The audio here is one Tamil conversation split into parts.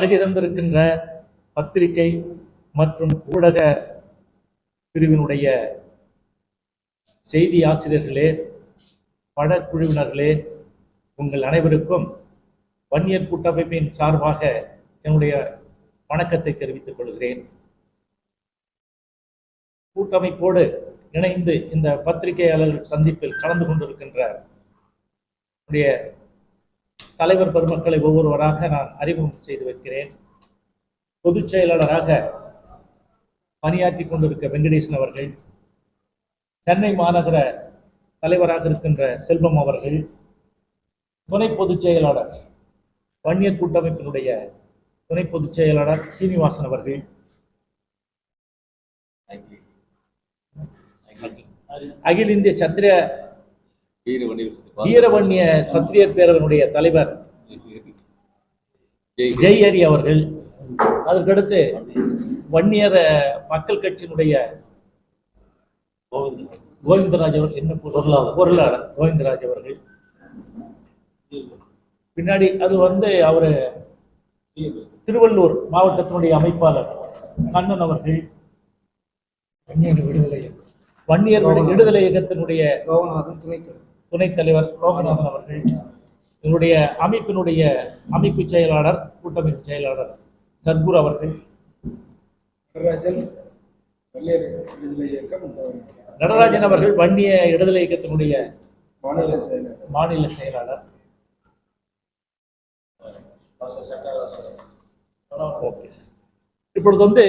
வருகை தந்திருக்கின்ற பத்திரிகை மற்றும் ஊடக பிரிவினுடைய செய்தி ஆசிரியர்களே படக்குழுவினர்களே உங்கள் அனைவருக்கும் வன்னியர் கூட்டமைப்பின் சார்பாக என்னுடைய வணக்கத்தை தெரிவித்துக் கொள்கிறேன். கூட்டமைப்போடு இணைந்து இந்த பத்திரிகையாளர் சந்திப்பில் கலந்து கொண்டிருக்கின்ற தலைவர் பெருமக்களை ஒவ்வொருவராக நான் அறிமுகம் செய்து வைக்கிறேன். பொதுச் செயலாளராக பணியாற்றி கொண்டிருக்க வெங்கடேசன் அவர்கள் சென்னை மாநகர தலைவராக இருக்கின்ற செல்வம் அவர்கள் துணை பொதுச் செயலாளர் வன்னியர் கூட்டமைப்பினுடைய துணை பொதுச் செயலாளர் சீனிவாசன் அவர்கள். அகில இந்திய சத்திரிய வீரவன்னிய சத்திரியர் பேரவனுடைய தலைவர் ஜெய் ஹரி. அவர்கள். அதற்கடுத்து வன்னியர் மக்கள் கட்சியினுடைய கோவிந்தராஜ். அவர் என்ன பொருளாளர். பொருளாளர் கோவிந்தராஜ் அவர்கள். பின்னாடி அது வந்து அவரு திருவள்ளூர் மாவட்டத்தினுடைய அமைப்பாளர் கண்ணன் அவர்கள். வன்னியர் விடுதலை. வன்னியர் விடுதலை இயக்கத்தினுடைய லோகநாதன் துணைத் துணைத் தலைவர் லோகநாதன் அவர்கள் எங்களுடைய அமைப்பினுடைய அமைப்பு செயலாளர் கூட்டமைப்பு செயலாளர் சத்குரு அவர்கள். நடராஜன் அவர்கள் வன்னிய விடுதலை இயக்கத்தினுடைய மாநில செயலர். மாநில செயலாளர். Okay sir. இப்பொழுது வந்து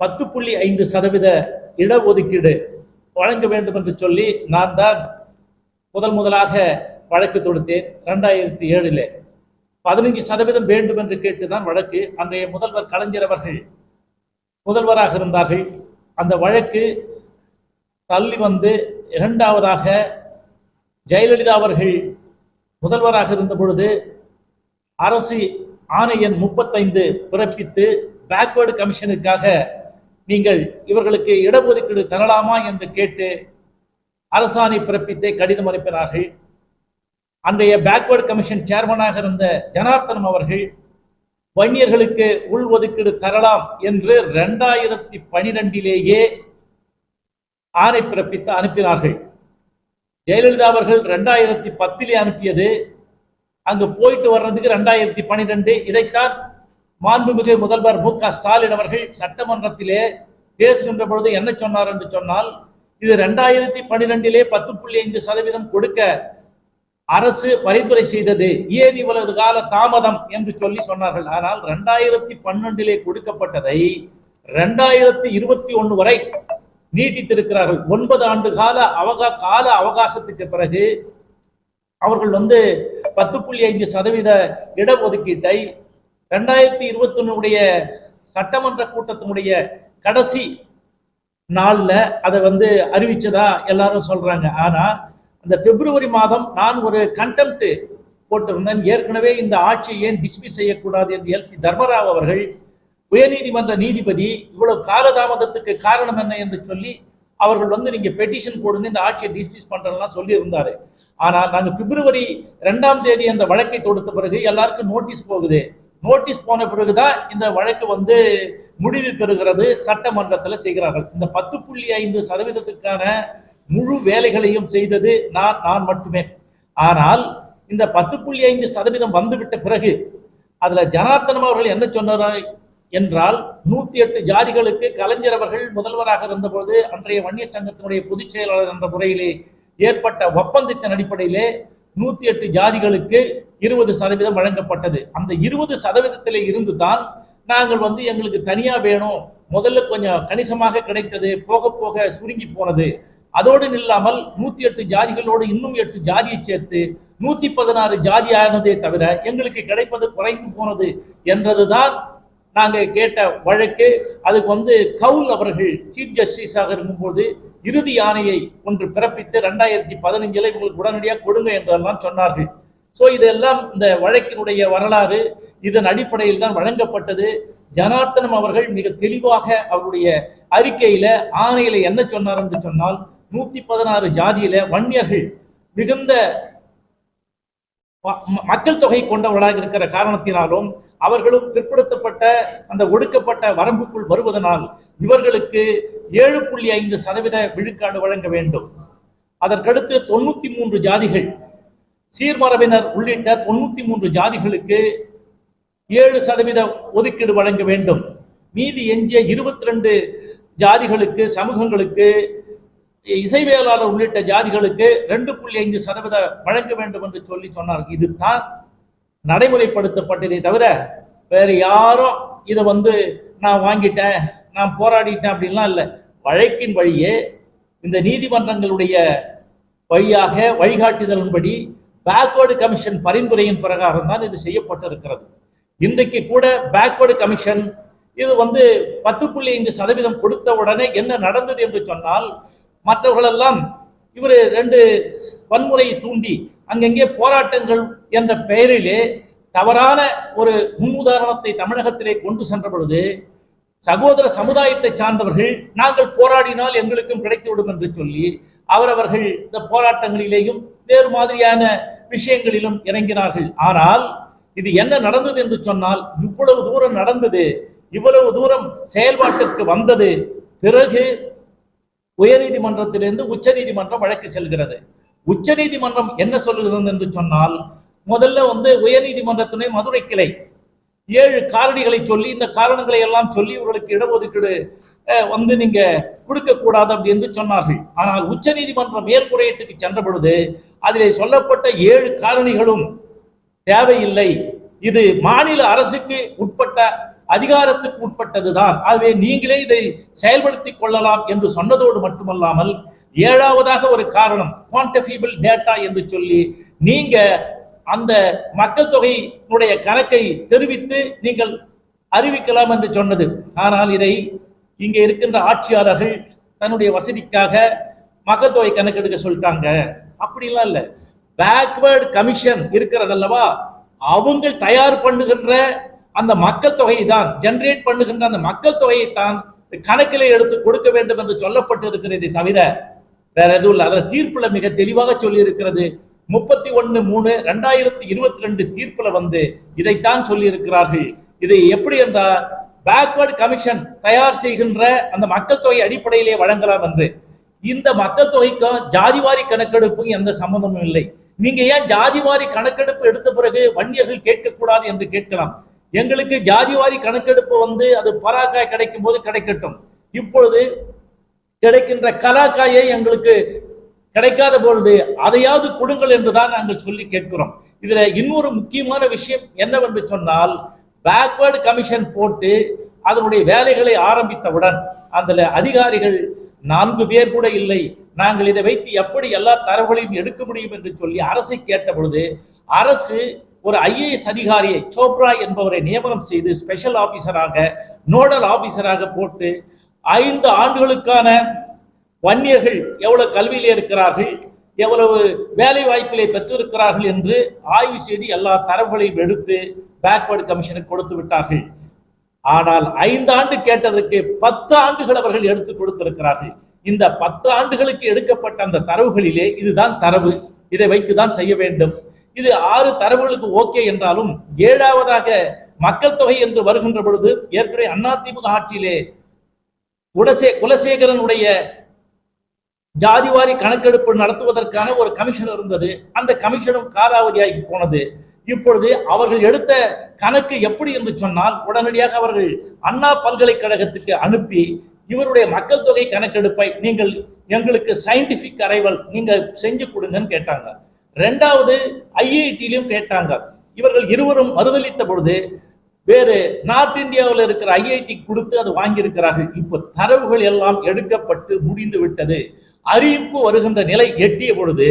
பத்து புள்ளி ஐந்து சதவீத இடஒதுக்கீடு வழங்க வேண்டும் என்று சொல்லி நான் தான் முதல் முதலாக வழக்கு தொடுத்தேன் ரெண்டாயிரத்தி ஏழில். பதினைஞ்சு சதவீதம் வேண்டும் என்று கேட்டுதான் வழக்கு. அன்றைய முதல்வர் கலைஞர் அவர்கள் முதல்வராக இருந்தார்கள். அந்த வழக்கு தள்ளி வந்து இரண்டாவதாக ஜெயலலிதா அவர்கள் முதல்வராக இருந்த பொழுது அரசு ஆணையன் முப்பத்தைந்து பிறப்பித்து பேக்வேர்டு கமிஷனுக்காக நீங்கள் இவர்களுக்கு இடஒதுக்கீடு தரலாமா என்று கேட்டு அரசாணை பிறப்பித்தே கடிதம் அனுப்பினார்கள். அன்றைய பேக்வேர்டு கமிஷன் சேர்மனாக இருந்த ஜனார்த்தனம் அவர்கள் வன்னியர்களுக்கு உள் ஒதுக்கீடு தரலாம் என்று ரெண்டாயிரத்தி பனிரெண்டிலேயே ஆணை பிறப்பித்து அனுப்பினார்கள். ஜெயலலிதா அவர்கள் ரெண்டாயிரத்தி பத்திலே அனுப்பியது அங்கு போயிட்டு வர்றதுக்கு ரெண்டாயிரத்தி பனிரெண்டு இதைத்தான் மாண்புமிகு முதல்வர் மு க ஸ்டாலின் அவர்கள் சட்டமன்றத்திலே பேசுகின்ற பொழுது என்ன சொன்னார் என்று சொன்னால் இது ரெண்டாயிரத்தி பனிரெண்டிலே பத்து புள்ளி ஐந்து சதவீதம் கொடுக்க அரசு பரிந்துரை செய்தது. ஏன் இவ்வளவு கால தாமதம் என்று சொல்லி சொன்னார்கள். ஆனால் ரெண்டாயிரத்தி பன்னெண்டிலே கொடுக்கப்பட்டதை ரெண்டாயிரத்தி இருபத்தி ஒன்று வரை நீட்டித்திருக்கிறார்கள். ஒன்பது ஆண்டு கால அவகா கால அவகாசத்துக்கு பிறகு அவர்கள் வந்து பத்து புள்ளி ஐந்து சதவீத இடஒதுக்கீட்டை ரெண்டாயிரத்தி இருபத்தி சட்டமன்ற கூட்டத்தினுடைய கடைசி நாளில் அதை வந்து அறிவிச்சதா எல்லாரும் சொல்றாங்க. ஆனா அந்த பிப்ரவரி மாதம் நான் ஒரு கண்டெம்ட் போட்டிருந்தேன். ஏற்கனவே இந்த ஆட்சியை ஏன் டிஸ்மிஸ் செய்யக்கூடாது என்று எல் பி தர்மராவ் அவர்கள் உயர்நீதிமன்ற நீதிபதி இவ்வளவு காலதாமதத்துக்கு காரணம் என்ன என்று சொல்லி அவர்கள் வந்து நீங்க பெட்டிஷன் போடுங்க இந்த ஆட்சியை டிஸ்மிஸ் பண்றதெல்லாம் சொல்லி இருந்தாரு ஆனால் நாங்கள் பிப்ரவரி ரெண்டாம் தேதி அந்த வழக்கை தொடுத்த பிறகு எல்லாருக்கும் நோட்டீஸ் போகுது. நோட்டீஸ் போன பிறகுதான் இந்த வழக்கு வந்து முடிவு பெறுகிறது. சட்டமன்றத்தில் செய்கிறார்கள். இந்த பத்து புள்ளி ஐந்து சதவீதத்துக்கான முழு வேலைகளையும் செய்தது நான் நான் மட்டுமே. ஆனால் இந்த பத்து புள்ளி ஐந்து சதவீதம் வந்துவிட்ட பிறகு அதுல ஜனார்த்தனம் அவர்கள் என்ன சொன்னார் என்றால் நூத்தி எட்டு ஜாதிகளுக்கு கலைஞர் அவர்கள் முதல்வராக இருந்தபோது அன்றைய வன்னிய சங்கத்தினுடைய பொதுச் செயலாளர் என்ற முறையிலே ஏற்பட்ட ஒப்பந்தத்தின் அடிப்படையிலே நூத்தி எட்டு ஜாதிகளுக்கு இருபது சதவீதம் வழங்கப்பட்டது. அந்த இருபது சதவீதத்தில் இருந்து தான் நாங்கள் வந்து எங்களுக்கு தனியா வேணும். முதல்ல கொஞ்சம் கணிசமாக கிடைத்தது போக போக சுருங்கி போனது. அதோடு இல்லாமல் நூத்தி எட்டு ஜாதிகளோடு இன்னும் எட்டு ஜாதியை சேர்த்து நூத்தி பதினாறு ஜாதி ஆனதே தவிர எங்களுக்கு கிடைப்பது குறைந்து போனது என்றதுதான் நாங்க கேட்ட வழக்கு. அதுக்கு வந்து கவுல் அவர்கள் சீஃப் ஜஸ்டிஸாக இருக்கும்போது இறுதி ஆணையை ஒன்று பிறப்பித்து ரெண்டாயிரத்தி பதினஞ்சில் இவங்களுக்கு உடனடியாக கொடுங்க என்றெல்லாம் சொன்னார்கள். சோ இதெல்லாம் இந்த வழக்கினுடைய வரலாறு இதன் அடிப்படையில் தான் வழங்கப்பட்டது. ஜனார்த்தனம் அவர்கள் மிக தெளிவாக அவருடைய அறிக்கையில ஆணையில என்ன சொன்னார் என்று சொன்னால் நூத்தி பதினாறு ஜாதியில வன்னியர்கள் மிகுந்த மக்கள் தொகை கொண்டவர்களாக இருக்கிற காரணத்தினாலும் அவர்களும் பிற்படுத்தப்பட்ட அந்த ஒடுக்கப்பட்ட வரம்புக்குள் வருவதனால் இவர்களுக்கு ஏழு புள்ளி ஐந்து சதவீத விழுக்காடு வழங்க வேண்டும். அதற்கடுத்து தொண்ணூத்தி மூன்று ஜாதிகள் சீர்மரபினர் உள்ளிட்ட தொண்ணூத்தி மூன்று ஜாதிகளுக்கு ஏழு சதவீத ஒதுக்கீடு வழங்க வேண்டும். மீதி எஞ்சிய இருபத்தி ரெண்டு ஜாதிகளுக்கு சமூகங்களுக்கு இசைவேளாளர் உள்ளிட்ட ஜாதிகளுக்கு ரெண்டு புள்ளி ஐந்து சதவீத வழங்க வேண்டும் என்று சொல்லி சொன்னார் இதுதான் நடைமுறைப்படுத்தப்பட்டதே தவிர வேற யாரும் இதை வந்து நான் வாங்கிட்டேன் நான் போராடிட்டேன் அப்படின்லாம் இல்லை. வழக்கின் வழியே இந்த நீதிமன்றங்களுடைய வழியாக வழிகாட்டுதலின்படி பேக்வேர்டு கமிஷன் பரிந்துரையின் பிரகாரம் தான் இது செய்யப்பட்டிருக்கிறது. இன்றைக்கு கூட பேக்வேர்டு கமிஷன் இது வந்து பத்து புள்ளி ஐந்து சதவீதம் கொடுத்த உடனே என்ன நடந்தது என்று சொன்னால் மற்றவர்களெல்லாம் இவர் ரெண்டு வன்முறையை தூண்டி அங்கங்கே போராட்டங்கள் என்ற பெயரிலே தவறான ஒரு முன்னுதாரணத்தை தமிழகத்திலே கொண்டு சென்ற பொழுது சகோதர சமுதாயத்தை சார்ந்தவர்கள் நாங்கள் போராடினால் எங்களுக்கும் கிடைத்துவிடும் என்று சொல்லி அவரவர்கள் இந்த போராட்டங்களிலேயும் வேறு மாதிரியான விஷயங்களிலும் இறங்கினார்கள். ஆனால் இது என்ன நடந்தது என்று சொன்னால் இவ்வளவு தூரம் நடந்தது இவ்வளவு தூரம் செயல்பாட்டிற்கு வந்தது பிறகு உயர்நீதிமன்றத்திலிருந்து உச்சநீதிமன்றம் வழக்கு செல்கிறது. உச்ச நீதிமன்றம் என்ன சொல்லுகிறது என்று சொன்னால் முதல்ல வந்து உயர்நீதிமன்றத்தினை மதுரை கிளை. ஏழு காரணிகளை சொல்லி இந்த காரணங்களை எல்லாம் சொல்லி இவர்களுக்கு இடஒதுக்கீடு வந்து நீங்க கொடுக்க கூடாது என்று சொன்னார்கள். ஆனால் உச்சநீதிமன்றம் மேற்குறையீட்டுக்கு சென்ற பொழுது அதில் சொல்லப்பட்ட ஏழு காரணிகளும் தேவையில்லை. இது மாநில அரசுக்கு உட்பட்ட அதிகாரத்துக்கு உட்பட்டதுதான் ஆகவே நீங்களே இதை செயல்படுத்திக் கொள்ளலாம் என்று சொன்னதோடு மட்டுமல்லாமல் ஏழாவதாக ஒரு காரணம் குவான்டிஃபிபிள் டேட்டா என்று சொல்லி நீங்க அந்த மக்கள் தொகையினுடைய கணக்கை தெரிவித்து நீங்கள் அறிவிக்கலாம் என்று சொன்னது. ஆனால் இதை இங்கே இருக்கின்ற ஆட்சியாளர்கள் தன்னுடைய வசதிக்காக மகத்தொகை கணக்கெடுக்க சொல்லிட்டாங்க. அப்படிலாம் இல்லை. பேக்வேர்டு கமிஷன் இருக்கிறதல்லவா? அவங்க தயார் பண்ணுகின்ற அந்த மக்கள் தொகையை தான் ஜெனரேட் பண்ணுகின்ற அந்த மக்கள் தொகையை தான் கணக்கிலே எடுத்து கொடுக்க வேண்டும் என்று சொல்லப்பட்டு இருக்கிறதை தவிர வேற எதுவும் இல்லை. அதில் தீர்ப்புல மிக தெளிவாக சொல்லி இருக்கிறது முப்பத்தி ஒன்னு மூணு ரெண்டாயிரத்தி இருபத்தி ரெண்டு தீர்ப்புல வந்து இதைத்தான் சொல்லி இருக்கிறார்கள் இதை எப்படி என்றால் பேக்வர்டு கமிஷன் தயார் செய்கின்ற அந்த மக்கள் தொகை அடிப்படையிலே வழங்கலாம் என்று. இந்த மக்கள் தொகைக்கும் ஜாதிவாரி கணக்கெடுப்பும் எந்த சம்பந்தமும் இல்லை. நீங்க ஏன் ஜாதிவாரி கணக்கெடுப்பு எடுத்த பிறகு வன்னியர்கள் கேட்கக்கூடாது என்று கேட்கலாம். எங்களுக்கு ஜாதிவாரி கணக்கெடுப்பு வந்து அது பராக்காய் கிடைக்கும் போது கிடைக்கட்டும். இப்பொழுது கிடைக்கின்ற கலாக்காயை எங்களுக்கு கிடைக்காத பொழுது அதையாவது கொடுங்கள் என்றுதான் நாங்கள் சொல்லி கேட்கிறோம். இதுல இன்னொரு முக்கியமான விஷயம் என்னவென்று சொன்னால் பேக்வேர்டு கமிஷன் போட்டு அதனுடைய வேலைகளை ஆரம்பித்தவுடன் அதில் அதிகாரிகள் நான்கு பேர் கூட இல்லை. நாங்கள் இதை வைத்து எப்படி எல்லா தரவுகளையும் எடுக்க முடியும் என்று சொல்லி அரசை கேட்ட பொழுது அரசு ஒரு ஐஏஎஸ் அதிகாரியை சோப்ரா என்பவரை நியமனம் செய்து ஸ்பெஷல் ஆபீசராக நோடல் ஆபீசராக போட்டு ஐந்து ஆண்டுகளுக்கான வன்னியர்கள் எவ்வளவு கல்வியிலே இருக்கிறார்கள் எவ்வளவு வேலை வாய்ப்பிலே பெற்றிருக்கிறார்கள் என்று ஆய்வு செய்து எல்லா தரவுகளையும் எடுத்து பேக்வர்டு கமிஷனுக்கு கொடுத்து விட்டார்கள். ஆனால் ஐந்து ஆண்டு கேட்டதற்கு பத்து ஆண்டுகள் அவர்கள் எடுத்து கொடுத்திருக்கிறார்கள். இந்த பத்து ஆண்டுகளுக்கு எடுக்கப்பட்ட அந்த தரவுகளிலே இதுதான் தரவு. இதை வைத்துதான் செய்ய வேண்டும். இது ஆறு தரவுகளுக்கு ஓகே என்றாலும் ஏழாவதாக மக்கள் தொகை என்று வருகின்ற பொழுது ஏற்கனவே அதிமுக ஆட்சியிலே குலசே குலசேகரனுடைய ஜாதிவாரி கணக்கெடுப்பு நடத்துவதற்கான ஒரு கமிஷன் இருந்தது. அந்த கமிஷனும் காலாவதியாகி போனது. இப்பொழுது அவர்கள் எடுத்த கணக்கு எப்படி என்று சொன்னால் உடனடியாக அவர்கள் அண்ணா பல்கலைக்கழகத்துக்கு அனுப்பி இவருடைய மக்கள் தொகை கணக்கெடுப்பை நீங்கள் எங்களுக்கு சயின்டிபிக் அரைவல் நீங்க செஞ்சு கொடுங்கன்னு கேட்டாங்க. ரெண்டாவது ஐஐடியிலும் கேட்டாங்க. இவர்கள் இருவரும் மறுதளித்த பொழுது வேறு நார்த் இந்தியாவில் இருக்கிற ஐஐடி கொடுத்து அது வாங்கியிருக்கிறார்கள். இப்போ தரவுகள் எல்லாம் எடுக்கப்பட்டு முடிந்து விட்டது. அறிவிப்பு வருகின்ற நிலை எட்டிய பொழுது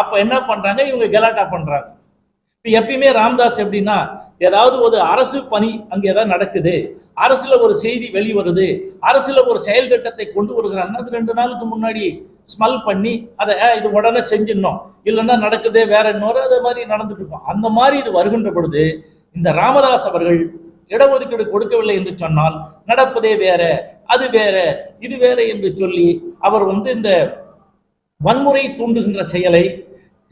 அப்ப என்ன பண்றாங்க? இவங்க கலாட்டா பண்றாங்க. இப்போ எப்பயுமே ராம்தாஸ் எப்படின்னா ஏதாவது ஒரு அரசு பணி அங்கே ஏதாவது நடக்குது அரசுல ஒரு செய்தி வெளிவருது அரசுல ஒரு செயல் திட்டத்தை கொண்டு வருகிறாங்கன்னா அது ரெண்டு நாளுக்கு முன்னாடி ஸ்மெல் பண்ணி அதை இது உடனே செஞ்சிடணும். இல்லைன்னா நடக்குதே வேற இன்னொரு அதை மாதிரி நடந்துட்டு இருக்கும். அந்த மாதிரி இது வருகின்ற பொழுது இந்த ராமதாஸ் அவர்கள் இடஒதுக்கீடு கொடுக்கவில்லை என்று சொன்னால் நடப்பதே வேற அது வேற இது வேற என்று சொல்லி அவர் வந்து இந்த வன்முறை தூண்டுகின்ற செயலை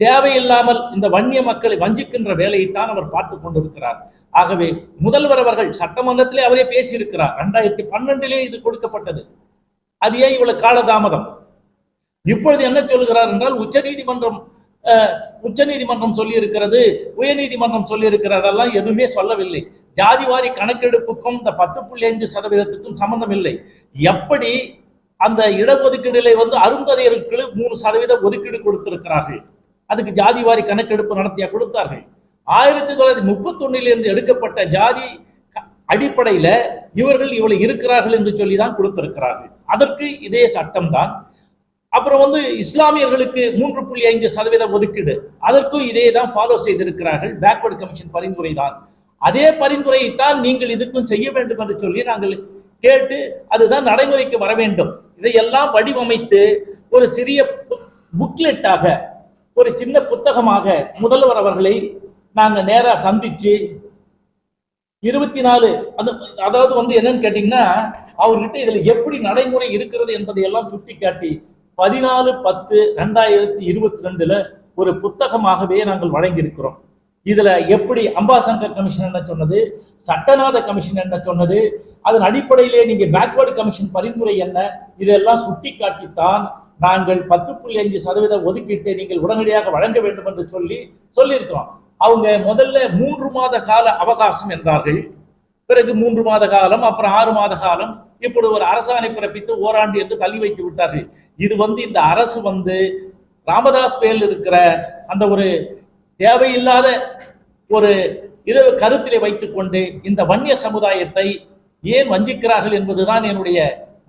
தேவையில்லாமல் இந்த வன்னிய மக்களை வஞ்சிக்கின்ற வேலையைத்தான் அவர் பார்த்து கொண்டிருக்கிறார். ஆகவே முதல்வர் அவர்கள் சட்டமன்றத்திலே அவரே பேசியிருக்கிறார். ரெண்டாயிரத்தி பன்னெண்டிலே இது கொடுக்கப்பட்டது. அது ஏன் இவ்வளவு காலதாமதம்? இப்பொழுது என்ன சொல்லுகிறார் என்றால் உச்ச நீதிமன்றம் உச்ச உச்சநீதிமன்றம் சொல்லி இருக்கிறது உயர்நீதிமன்றம் சொல்லி இருக்கிறதெல்லாம் எதுவுமே சொல்லவில்லை. ஜாதிவாரி கணக்கெடுப்புக்கும் இந்த பத்து புள்ளி அஞ்சு சதவீதத்துக்கும் சம்பந்தம் இல்லை எப்படி அந்த இடஒதுக்கீடுகளை வந்து அருந்ததையருக்கு மூணு சதவீதம் ஒதுக்கீடு கொடுத்திருக்கிறார்கள்? அதுக்கு ஜாதிவாரி கணக்கெடுப்பு நடத்தியா கொடுத்தார்கள். ஆயிரத்தி தொள்ளாயிரத்தி முப்பத்தி எடுக்கப்பட்ட ஜாதி அடிப்படையில இவர்கள் இவ்வளவு இருக்கிறார்கள் என்று சொல்லி தான் கொடுத்திருக்கிறார்கள். அதற்கு இதே சட்டம் தான் அப்புறம் வந்து இஸ்லாமியர்களுக்கு மூன்று புள்ளி ஐந்து சதவீத ஒதுக்கீடு. அதற்கும் இதே தான் ஃபாலோ செய்திருக்கிறார்கள். பேக்வர்டு கமிஷன் பரிந்துரை தான் அதே பரிந்துரையைத்தான் நீங்கள் இதுக்கும் செய்ய வேண்டும் என்று சொல்லி நாங்கள் கேட்டு அதுதான் நடைமுறைக்கு வர வேண்டும். இதையெல்லாம் வடிவமைத்து ஒரு சிறிய புக்லெட்டாக ஒரு சின்ன புத்தகமாக முதல்வர் அவர்களை நாங்கள் நேரா சந்திச்சு இருபத்தி நாலு அந்த அதாவது வந்து என்னன்னு கேட்டீங்கன்னா அவர்கிட்ட இதுல எப்படி நடைமுறை இருக்கிறது என்பதை எல்லாம் சுட்டி காட்டி பதினாலு பத்து ரெண்டாயிரத்தி இருபத்தி ரெண்டுல ஒரு புத்தகமாகவே நாங்கள் வழங்கியிருக்கிறோம். இதுல எப்படி அம்பாசங்கர் கமிஷன் என்ன சொன்னது சட்டநாத கமிஷன் என்ன சொன்னது அதன் அடிப்படையிலே நீங்க பேக்வர்டு கமிஷன் பரிந்துரை என்ன இதெல்லாம் சுட்டி காட்டித்தான் நாங்கள் பத்து புள்ளி அஞ்சு சதவீத ஒதுக்கீட்டை நீங்கள் உடனடியாக வழங்க வேண்டும் என்று சொல்லி சொல்லியிருக்கிறோம். அவங்க முதல்ல மூன்று மாத கால அவகாசம் என்றார்கள் பிறகு மூன்று மாத காலம் அப்புறம் ஆறு மாத காலம். இப்படி ஒரு அரசாணை பிறப்பித்து ஓராண்டு என்று தள்ளி வைத்து விட்டார்கள். இது வந்து இந்த அரசு வந்து ராமதாஸ் பேரில் இருக்கிற அந்த ஒரு தேவையில்லாத ஒரு இதை கருத்திலே வைத்துக்கொண்டு இந்த வன்னிய சமுதாயத்தை ஏன் வஞ்சிக்கிறார்கள் என்பதுதான் என்னுடைய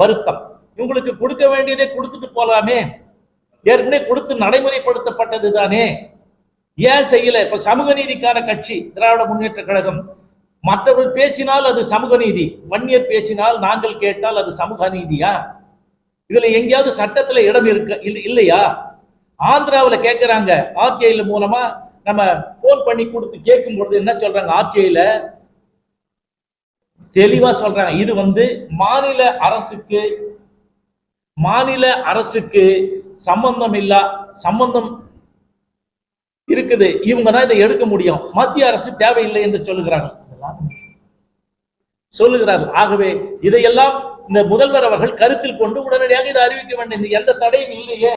வருத்தம். இவங்களுக்கு கொடுக்க வேண்டியதை கொடுத்துட்டு போலாமே. ஏற்கனவே கொடுத்து நடைமுறைப்படுத்தப்பட்டது தானே. ஏன் செய்யல? இப்ப சமூக நீதிக்கான கட்சி திராவிட முன்னேற்ற கழகம். மற்றவர்கள் பேசினால் அது சமூக நீதி வன்னியர் பேசினால் நாங்கள் கேட்டால் அது சமூக நீதியா? இதுல எங்கேயாவது சட்டத்துல இடம் இருக்க இல்ல- இல்லையா? ஆந்திராவுல கேட்கறாங்க ஆர்டிஐல மூலமா நம்ம போன் பண்ணி கொடுத்து கேட்கும் பொழுது என்ன சொல்றாங்க? ஆர்டிஐல தெளிவா சொல்றாங்க. இது வந்து மாநில அரசுக்கு மாநில அரசுக்கு சம்பந்தம் இல்லா சம்பந்தம் இருக்குது. இவங்க தான் இதை எடுக்க முடியும். மத்திய அரசு தேவையில்லை என்று சொல்லுகிறாங்க சொல்லுகிறார்கள். ஆகவே இதையெல்லாம் இந்த முதல்வர் அவர்கள் கருத்தில் கொண்டு உடனடியாக இதை அறிவிக்க வேண்டும். எந்த தடையும் இல்லையே.